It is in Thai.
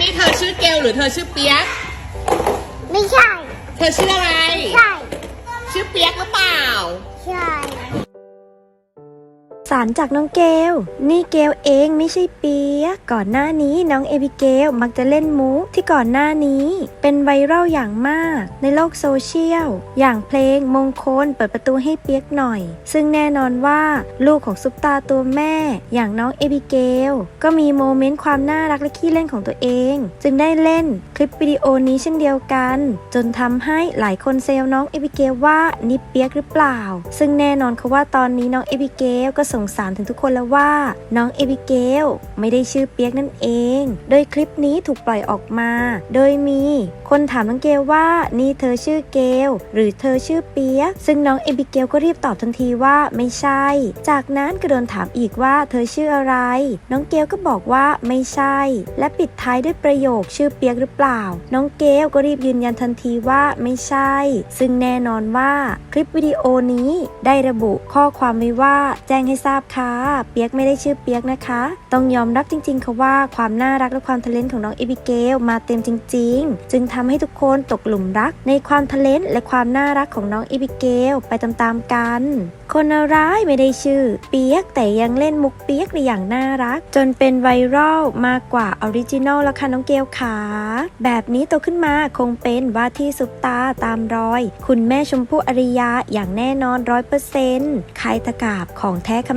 นี่เธอชื่อเกลหรือเธอชื่อเปียก ไม่ใช่ เธอชื่ออะไร ใช่ ชื่อเปียกหรือเปล่าใช่ สารจากน้องเกล นี่เกลเองไม่ใช่เปียก ก่อนหน้านี้น้องเอบิเกลมักจะเล่นมุกที่ก่อนหน้านี้ เป็นไวรัลอย่างมากในโลกโซเชียล อย่างเพลงมงคลเปิดประตูให้เปียกหน่อย ซึ่งแน่นอนว่าลูกของซุปตาตัวแม่ อย่างน้องเอบิเกล ก็มีโมเมนต์ความน่ารักและขี้เล่นของตัวเอง จึงได้เล่นคลิปวิดีโอนี้เช่นเดียวกัน จนทำให้หลายคนเซลน้องเอบิเกลว่านี่เปียกหรือเปล่า ซึ่งแน่นอนค่ะว่าตอนนี้น้องเอบิเกลก็สงสารถึงทุกคนแล้วว่า น้องเอบิเกลไม่ได้ชื่อเปียกนั่นเอง โดยคลิปนี้ถูกปล่อยออกมา โดยมี คนถามน้องเกลว่านี่เธอชื่อเกลหรือเธอชื่อเปียก ซึ่งน้องเอบิเกลก็รีบตอบทันทีว่าไม่ใช่ จากนั้นก็โดนถามอีกว่าเธอชื่ออะไร น้องเกลก็บอกว่าไม่ใช่ และปิดท้ายด้วยประโยคชื่อเปียกหรือเปล่า น้องเกลก็รีบยืนยันทันทีว่าไม่ใช่ ซึ่งแน่นอนว่าคลิปวิดีโอนี้ได้ระบุข้อความไว้ว่าแจ้งให้ทราบค่ะ เปียกไม่ได้ชื่อเปียกนะคะ ต้องยอมรับจริงๆค่ะว่าความน่ารักและความทะเลนของน้องเอบิเกลมาเต็มจริง ๆ จึงทำให้ทุกคนตกหลุมรัก ในความทะเลนและความน่ารักของน้องเอบิเกลไปตามๆกัน คนร้ายไม่ได้ชื่อ เปียกแต่ยังเล่นมุกเปียกได้อย่างน่ารัก จนเป็นไวรัลมากกว่าออริจินอลแล้วค่ะน้องเกลขาแบบนี้โตขึ้นมาคงเป็นว่าที่ซุปตาตามรอย คุณแม่ชมพู่อริยาอย่างแน่นอนร้อยเปอร์เซ็นต์ใครตะกาบของแท้ค่ะ